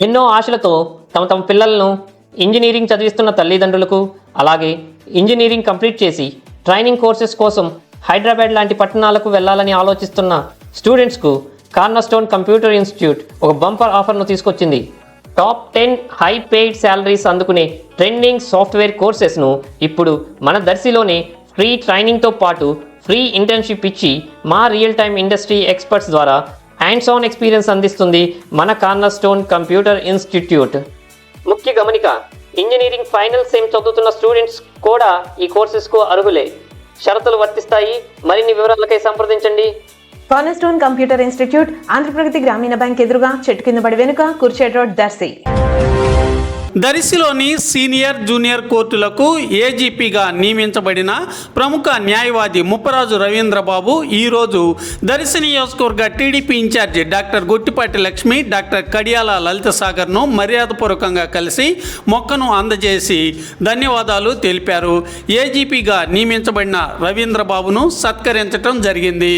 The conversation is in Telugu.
ఎన్నో ఆశలతో తమ తమ పిల్లలను ఇంజనీరింగ్ చదివిస్తున్న తల్లిదండ్రులకు అలాగే ఇంజనీరింగ్ కంప్లీట్ చేసి ట్రైనింగ్ కోర్సెస్ కోసం హైదరాబాద్ లాంటి పట్టణాలకు వెళ్ళాలని ఆలోచిస్తున్న స్టూడెంట్స్కు కార్నర్స్టోన్ కంప్యూటర్ ఇన్స్టిట్యూట్ ఒక బంపర్ ఆఫర్ను తీసుకొచ్చింది. Top ten high paid salaries అందుకునే ట్రెండింగ్ సాఫ్ట్వేర్ కోర్సెస్ను ఇప్పుడు మన దర్శిలోనే ఫ్రీ ట్రైనింగ్తో పాటు ఫ్రీ ఇంటర్న్షిప్ ఇచ్చి మా రియల్ టైమ్ ఇండస్ట్రీ ఎక్స్పర్ట్స్ ద్వారా హ్యాండ్స్ ఆన్ ఎక్స్పీరియన్స్ అందిస్తుంది మన కార్నర్ స్టోన్ కంప్యూటర్ ఇన్స్టిట్యూట్ ముఖ్య గమనిక ఇంజనీరింగ్ ఫైనల్ సెమ్ చదువుతున్న స్టూడెంట్స్ కూడా ఈ కోర్సెస్కు అర్హులే. షరతులు వర్తిస్తాయి. మరిన్ని వివరాలకై సంప్రదించండి. కార్నర్స్టోన్ కంప్యూటర్ ఇన్స్టిట్యూట్ ఆంధ్రప్రగతి గ్రామీణ బ్యాంక్ ఎదురుగా చెట్టు కింద పడి వెనుక కుర్చేట్ రోడ్ దర్శి దరిసిలోని సీనియర్ జూనియర్ కోర్టులకు ఏజీపీగా నియమించబడిన ప్రముఖ న్యాయవాది ముప్పరాజు రవీంద్రబాబు ఈరోజు దర్శి నియోజకవర్గ TDP incharge doctor Guttipati Lakshmi doctor Kadiyala Lalitha సాగర్ను మర్యాదపూర్వకంగా కలిసి మొక్కను అందజేసి ధన్యవాదాలు తెలిపారు. ఏజీపీగా నియమించబడిన రవీంద్రబాబును సత్కరించడం జరిగింది.